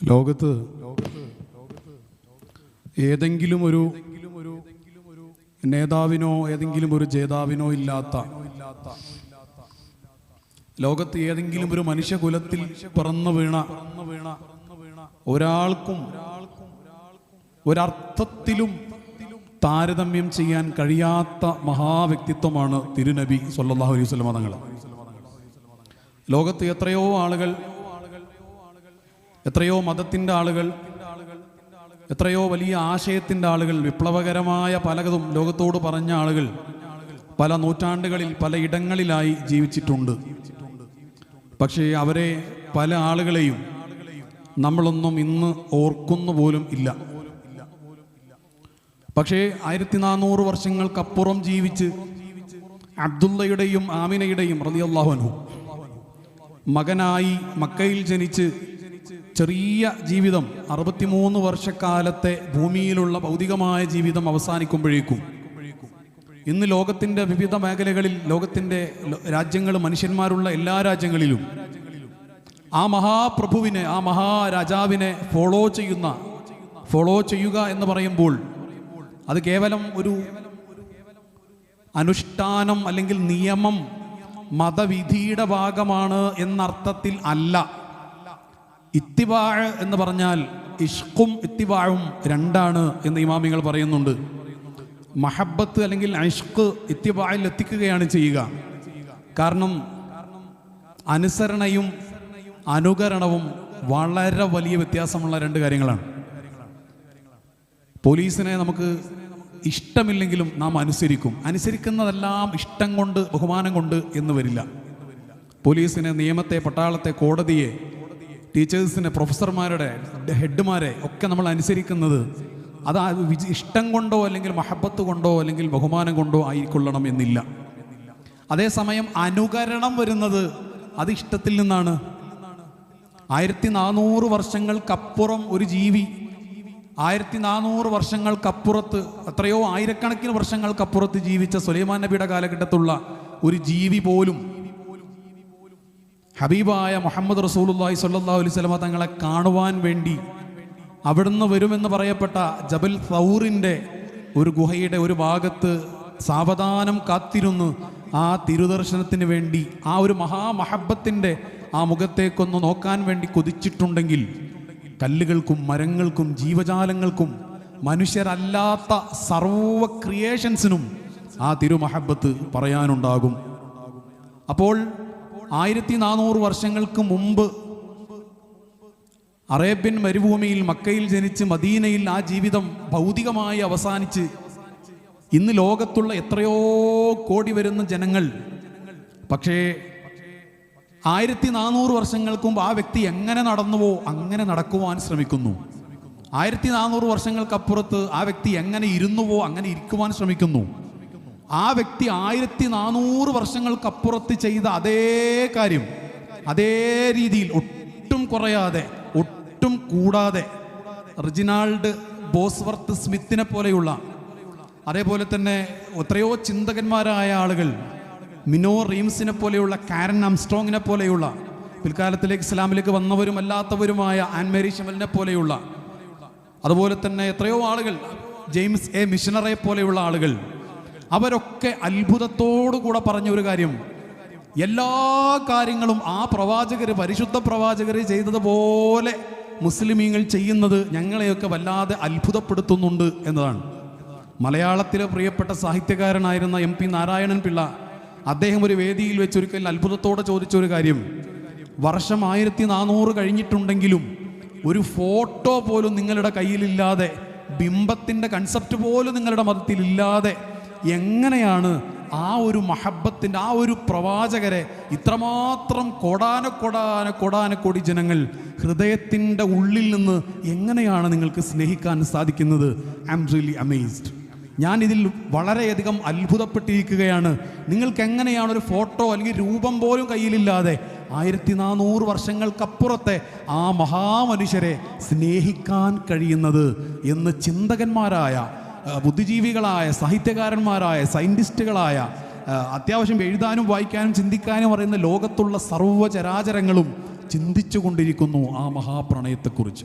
ലോകത്ത് ഏതെങ്കിലും ഒരു നേതാവിനോ ഏതെങ്കിലും ഒരു ജേതാവിനോ ഇല്ലാത്ത ലോകത്ത് ഏതെങ്കിലും ഒരു മനുഷ്യകുലത്തിൽ പിറന്നു വീണ ഒരാൾക്കും ഒരർത്ഥത്തിലും താരതമ്യം ചെയ്യാൻ കഴിയാത്ത മഹാവ്യക്തിത്വമാണ് തിരുനബി സല്ലാഹു അലൈഹി വസല്ലം തങ്ങൾ ലോകത്ത് എത്രയോ ആളുകൾ എത്രയോ മതത്തിന്റെ ആളുകൾ എത്രയോ വലിയ ആശയത്തിന്റെ ആളുകൾ വിപ്ലവകരമായ പലതും ലോകത്തോട് പറഞ്ഞ ആളുകൾ പല നൂറ്റാണ്ടുകളിൽ പല ഇടങ്ങളിലായി ജീവിച്ചിട്ടുണ്ട്. പക്ഷേ അവരെ പല ആളുകളെയും നമ്മളൊന്നും ഇന്ന് ഓർക്കുന്നു പോലും ഇല്ല. പക്ഷേ ആയിരത്തി നാനൂറ് വർഷങ്ങൾക്കപ്പുറം ജീവിച്ച് അബ്ദുള്ളയുടെയും ആമിനയുടെയും റളിയല്ലാഹു അൻഹു മകനായി മക്കയിൽ ജനിച്ച് ചെറിയ ജീവിതം അറുപത്തിമൂന്ന് വർഷക്കാലത്തെ ഭൂമിയിലുള്ള ഭൗതികമായ ജീവിതം അവസാനിക്കുമ്പോഴേക്കും ഇന്ന് ലോകത്തിന്റെ വിവിധ മേഖലകളിൽ ലോകത്തിന്റെ രാജ്യങ്ങൾ മനുഷ്യന്മാരുള്ള എല്ലാ രാജ്യങ്ങളിലും ആ മഹാപ്രഭുവിനെ ആ മഹാരാജാവിനെ ഫോളോ ചെയ്യുന്ന ഫോളോ ചെയ്യുക എന്ന് പറയുമ്പോൾ അത് കേവലം ഒരു അനുഷ്ഠാനം അല്ലെങ്കിൽ നിയമം മതവിധിയുടെ ഭാഗമാണ് എന്നർത്ഥത്തിൽ അല്ല. ഇത്തിവാഴ് എന്ന് പറഞ്ഞാൽ ഇഷ്കും ഇത്തിവാഴും രണ്ടാണ് എന്ന് ഇമാമികൾ പറയുന്നുണ്ട്. മഹബത്ത് അല്ലെങ്കിൽ അഷ്ക് ഇത്തിവാഴിൽ എത്തിക്കുകയാണ് ചെയ്യുക. കാരണം അനുസരണയും അനുകരണവും വളരെ വലിയ വ്യത്യാസമുള്ള രണ്ട് കാര്യങ്ങളാണ്. പോലീസിനെ നമുക്ക് ഇഷ്ടമില്ലെങ്കിലും നാം അനുസരിക്കും. അനുസരിക്കുന്നതെല്ലാം ഇഷ്ടം കൊണ്ട് ബഹുമാനം കൊണ്ട് എന്ന് വരില്ല. പോലീസിനെ നിയമത്തെ പട്ടാളത്തെ കോടതിയെ ടീച്ചേഴ്സിനെ പ്രൊഫസർമാരുടെ ഹെഡ്മാരെ ഒക്കെ നമ്മൾ അനുസരിക്കുന്നത് അത് ഇഷ്ടം കൊണ്ടോ അല്ലെങ്കിൽ മഹബത്ത് കൊണ്ടോ അല്ലെങ്കിൽ ബഹുമാനം കൊണ്ടോ ആയിക്കൊള്ളണം എന്നില്ല. അതേസമയം അനുകരണം വരുന്നത് അത് ഇഷ്ടത്തിൽ നിന്നാണ്. ആയിരത്തി നാനൂറ് വർഷങ്ങൾക്കപ്പുറം ഒരു ജീവി ആയിരത്തി നാനൂറ് വർഷങ്ങൾക്കപ്പുറത്ത് എത്രയോ ആയിരക്കണക്കിന് വർഷങ്ങൾക്കപ്പുറത്ത് ജീവിച്ച സുലൈമാൻ നബിയുടെ കാലഘട്ടത്തുള്ള ഒരു ജീവി പോലും ഹബീബായ മുഹമ്മദ് റസൂലുള്ളാഹി സല്ലാ അലൈഹി സ്വലമ തങ്ങളെ കാണുവാൻ വേണ്ടി അവിടുന്ന് വരുമെന്ന് പറയപ്പെട്ട ജബൽ സൗറിന്റെ ഒരു ഗുഹയുടെ ഒരു ഭാഗത്ത് സാവധാനം കാത്തിരുന്നു ആ തിരുദർശനത്തിന് വേണ്ടി ആ ഒരു മഹാമഹബത്തിന്റെ ആ മുഖത്തേക്കൊന്ന് നോക്കാൻ വേണ്ടി കൊതിച്ചിട്ടുണ്ടെങ്കിൽ കല്ലുകൾക്കും മരങ്ങൾക്കും ജീവജാലങ്ങൾക്കും മനുഷ്യരല്ലാത്ത സർവ ക്രിയേഷൻസിനും ആ തിരുമഹബത്ത് പറയാനുണ്ടാകും. അപ്പോൾ ആയിരത്തി നാനൂറ് വർഷങ്ങൾക്ക് മുമ്പ് അറേബ്യൻ മരുഭൂമിയിൽ മക്കയിൽ ജനിച്ച് മദീനയിൽ ആ ജീവിതം ഭൗതികമായി അവസാനിച്ച് ഇന്ന് ലോകത്തുള്ള എത്രയോ കോടി വരുന്ന ജനങ്ങൾ. പക്ഷേ ആയിരത്തി നാനൂറ് വർഷങ്ങൾക്ക് മുമ്പ് ആ വ്യക്തി എങ്ങനെ നടന്നുവോ അങ്ങനെ നടക്കുവാൻ ശ്രമിക്കുന്നു. ആയിരത്തി നാനൂറ് വർഷങ്ങൾക്കപ്പുറത്ത് ആ വ്യക്തി എങ്ങനെ ഇരുന്നുവോ അങ്ങനെ ഇരിക്കുവാൻ ശ്രമിക്കുന്നു. ആ വ്യക്തി ആയിരത്തി നാനൂറ് വർഷങ്ങൾക്കപ്പുറത്ത് ചെയ്ത അതേ കാര്യം അതേ രീതിയിൽ ഒട്ടും കുറയാതെ ഒട്ടും കൂടാതെ റിജിനാൾഡ് ബോസ്വർത്ത് സ്മിത്തിനെ പോലെയുള്ള അതേപോലെ തന്നെ എത്രയോ ചിന്തകന്മാരായ ആളുകൾ മിനോ റീംസിനെ പോലെയുള്ള കാരൻ ആംസ്ട്രോങ്ങിനെ പോലെയുള്ള പിൽക്കാലത്തിലേക്ക് ഇസ്ലാമിലേക്ക് വന്നവരും അല്ലാത്തവരുമായ ആൻമേരി ഷമലിനെ പോലെയുള്ള അതുപോലെ തന്നെ എത്രയോ ആളുകൾ ജെയിംസ് എ മിഷണറെ പോലെയുള്ള ആളുകൾ അവരൊക്കെ അത്ഭുതത്തോടു കൂടെ പറഞ്ഞ ഒരു കാര്യം. എല്ലാ കാര്യങ്ങളും ആ പ്രവാചകർ പരിശുദ്ധ പ്രവാചകർ ചെയ്തതുപോലെ മുസ്ലിമീങ്ങൾ ചെയ്യുന്നത് ഞങ്ങളെയൊക്കെ വല്ലാതെ അത്ഭുതപ്പെടുത്തുന്നുണ്ട് എന്നതാണ്. മലയാളത്തിലെ പ്രിയപ്പെട്ട സാഹിത്യകാരനായിരുന്ന എം പി നാരായണൻ പിള്ള അദ്ദേഹം ഒരു വേദിയിൽ വെച്ചൊരിക്കൽ അത്ഭുതത്തോടെ ചോദിച്ച ഒരു കാര്യം. വർഷം ആയിരത്തി നാനൂറ് കഴിഞ്ഞിട്ടുണ്ടെങ്കിലും ഒരു ഫോട്ടോ പോലും നിങ്ങളുടെ കയ്യിലില്ലാതെ ബിംബത്തിന്റെ കൺസെപ്റ്റ് പോലും നിങ്ങളുടെ മതത്തിലില്ലാതെ എങ്ങനെയാണ് ആ ഒരു മഹബത്തിന്റെ ആ ഒരു പ്രവാചകരെ ഇത്രമാത്രം കൊടാന കൊടാന കൊടാന കൊടി ജനങ്ങൾ ഹൃദയത്തിന്റെ ഉള്ളിൽ നിന്ന് എങ്ങനെയാണ് നിങ്ങൾക്ക് സ്നേഹിക്കാൻ സാധിക്കുന്നത്? ഐ എം റിയലി അമേസ്ഡ് ഞാൻ ഇതിൽ വളരെയധികം അത്ഭുതപ്പെട്ടിരിക്കുകയാണ്. നിങ്ങൾക്ക് എങ്ങനെയാണ് ഒരു ഫോട്ടോ അല്ലെങ്കിൽ രൂപം പോലും കയ്യിലില്ലാതെ ആയിരത്തി നാനൂറ് വർഷങ്ങൾക്കപ്പുറത്തെ ആ മഹാമനുഷ്യരെ സ്നേഹിക്കാൻ കഴിയുന്നത് എന്ന് ചിന്തകന്മാരായ ബുദ്ധിജീവികളായ സാഹിത്യകാരന്മാരായ സയന്റിസ്റ്റുകളായ അത്യാവശ്യം എഴുതാനും വായിക്കാനും ചിന്തിക്കാനും അറിയുന്ന ലോകത്തുള്ള സർവചരാചരങ്ങളും ചിന്തിച്ചു കൊണ്ടിരിക്കുന്നു ആ മഹാപ്രണയത്തെക്കുറിച്ച്.